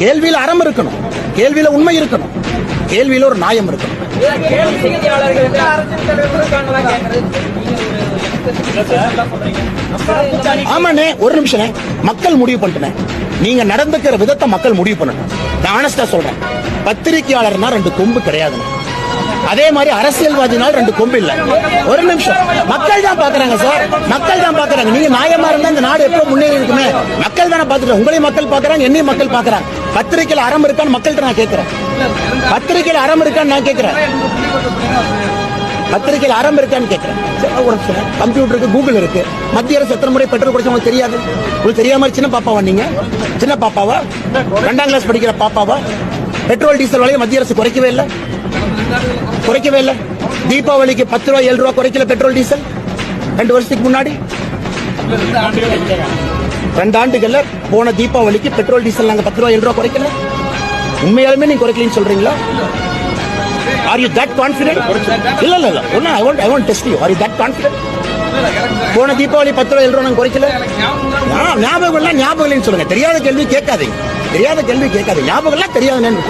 கேள்வியில அறம் இருக்கணும். கேள்வியில உண்மை இருக்கணும். கேள்வியில ஒரு நியாயம் இருக்கணும். ஆமாண்ணே ஒரு நிமிஷம் மக்கள் முடிவு பண்ணிட்டேன் நீங்க நடந்துக்கிற விதத்தை மக்கள் முடிவு பண்ணணும் நான் ஆனஸ்டா சொல்றேன். பத்திரிகையாளர்னா ரெண்டு கொம்பு கிடையாது அதே மாதிரி அரசியல்வாதினால் ரெண்டு கொம்பு இல்ல. ஒரு நிமிஷம். மக்கள் தான் பாக்குறாங்க சார். மக்கள் தான் பாக்குறாங்க நீங்க நியாயமா இருந்தா இந்த நாடு எப்போ முன்னேறி இருக்குமே? மக்கள் தானே பாத்துட்டு உங்களையும் மக்கள் பாக்குறாங்க என்னையும் மக்கள் பாக்குறாங்க பத்திரிகையில் அறம் இருக்கான்னு மக்கள்கிட்ட நான் கேட்கிறேன் பத்திரிகையில் அறம் இருக்கான்னு நான் கேட்கிறேன் பத்திரிகையில் அறம் இருக்கான்னு கேட்கிறேன் கம்ப்யூட்டர் இருக்கு கூகுள் இருக்கு. மத்திய அரசு எத்தனை முறை பெட்ரோல் குடிச்சு உங்களுக்கு தெரியாது. உங்களுக்கு தெரியாம சின்ன பாப்பாவா நீங்க? சின்ன பாப்பாவா? ரெண்டாம் கிளாஸ் படிக்கிற பாப்பாவா? பெட்ரோல் டீசல் விலையை மத்திய அரசு குறைக்கவே இல்லை. குறைக்கவே இல்லை. தீபாவளிக்கு பத்து ரூபா ஏழு ரூபா குறைக்கல பெட்ரோல் டீசல் ரெண்டு வருஷத்துக்கு முன்னாடி. ரெண்டு ஆண்டுகள்ல போன தீபாவளிக்கு பெட்ரோல் டீசல் நாங்க பத்து ரூபா ஏழு ரூபா குறைக்கல. உண்மையாலுமே நீங்க குறைக்கலன்னு சொல்றீங்களா? ஆர் யூ தட் கான்பிடென்ட் இல்ல இல்ல இல்ல. ஒன்னு I want I want test you are you that confident போன தீபாவளி பத்து ரூபா ஏழு ரூபா நாங்க குறைக்கல. ஆ, ஞாபகம் எல்லாம் ஞாபகம் இல்லைன்னு சொல்லுங்க. தெரியாத கேள்வி கேட்காதீங்க. தெரியாத கேள்வி கேட்காது ஞாபகம் எல்லாம் தெரியாதுன்னு